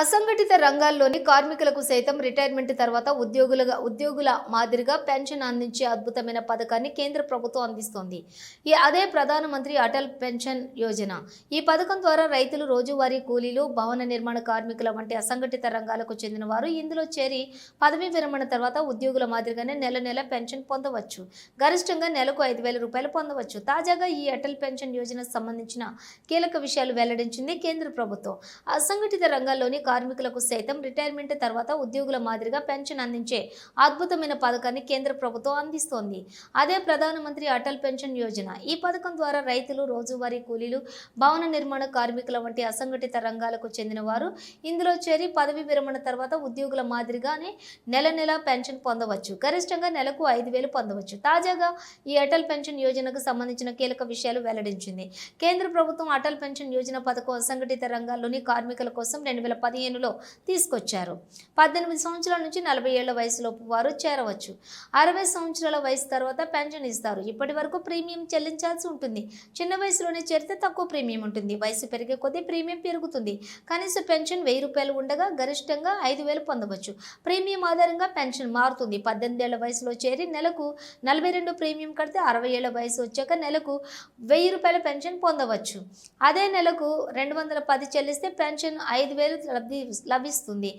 అసంఘటిత రంగాల్లోని కార్మికులకు సైతం రిటైర్మెంట్ తర్వాత ఉద్యోగులుగా ఉద్యోగుల మాదిరిగా పెన్షన్ అందించే అద్భుతమైన పథకాన్ని కేంద్ర ప్రభుత్వం అందిస్తోంది. ఈ అదే ప్రధానమంత్రి అటల్ పెన్షన్ యోజన. ఈ పథకం ద్వారా రైతులు రోజువారీ కూలీలు భవన నిర్మాణ కార్మికుల వంటి అసంఘటిత రంగాలకు చెందిన వారు ఇందులో చేరి పదవీ విరమణ తర్వాత ఉద్యోగుల మాదిరిగానే నెల నెల పెన్షన్ పొందవచ్చు. గరిష్టంగా నెలకు ఐదు వేల రూపాయలు పొందవచ్చు. తాజాగా ఈ అటల్ పెన్షన్ యోజన సంబంధించిన కీలక విషయాలు వెల్లడించింది కేంద్ర ప్రభుత్వం. అసంఘటిత రంగాల్లోని కార్మికులకు సైతం రిటైర్మెంట్ తర్వాత ఉద్యోగుల మాదిరిగా పెన్షన్ అందించే అద్భుతమైన పథకాన్ని కేంద్ర ప్రభుత్వం అందిస్తోంది. అదే ప్రధానమంత్రి అటల్ పెన్షన్ యోజన. ఈ పథకం ద్వారా రైతులు రోజువారీ కూలీలు భవన నిర్మాణ కార్మికుల వంటి అసంఘటిత రంగాలకు చెందిన వారు ఇందులో చేరి పదవి విరమణ తర్వాత ఉద్యోగుల మాదిరిగానే నెల నెల పెన్షన్ పొందవచ్చు. గరిష్టంగా నెలకు ఐదు వేలు పొందవచ్చు. తాజాగా ఈ అటల్ పెన్షన్ యోజనకు సంబంధించిన కీలక విషయాలు వెల్లడించింది. కేంద్ర ప్రభుత్వం అటల్ పెన్షన్ యోజన పథకం అసంఘటిత రంగాల్లోని కార్మికుల కోసం రెండు వేల పదిహేనులో తీసుకొచ్చారు. పద్దెనిమిది సంవత్సరాల నుంచి నలభై ఏళ్ళ వయసులోపు వారు చేరవచ్చు. అరవై సంవత్సరాల వయసు తర్వాత పెన్షన్ ఇస్తారు. ఇప్పటి వరకు ప్రీమియం చెల్లించాల్సి ఉంటుంది. చిన్న వయసులోనే చేరితే తక్కువ ప్రీమియం ఉంటుంది. వయసు పెరిగే కొద్దీ ప్రీమియం పెరుగుతుంది. కనీస పెన్షన్ వెయ్యి రూపాయలు ఉండగా గరిష్టంగా ఐదు వేలు పొందవచ్చు. ప్రీమియం ఆధారంగా పెన్షన్ మారుతుంది. పద్దెనిమిది ఏళ్ళ వయసులో చేరి నెలకు నలభై రెండు ప్రీమియం కడితే అరవై ఏళ్ళ వయసు వచ్చాక నెలకు వెయ్యి రూపాయల పెన్షన్ పొందవచ్చు. అదే నెలకు రెండు వందల పది చెల్లిస్తే పెన్షన్ ఐదు వేలు లభి లభిస్తుంది.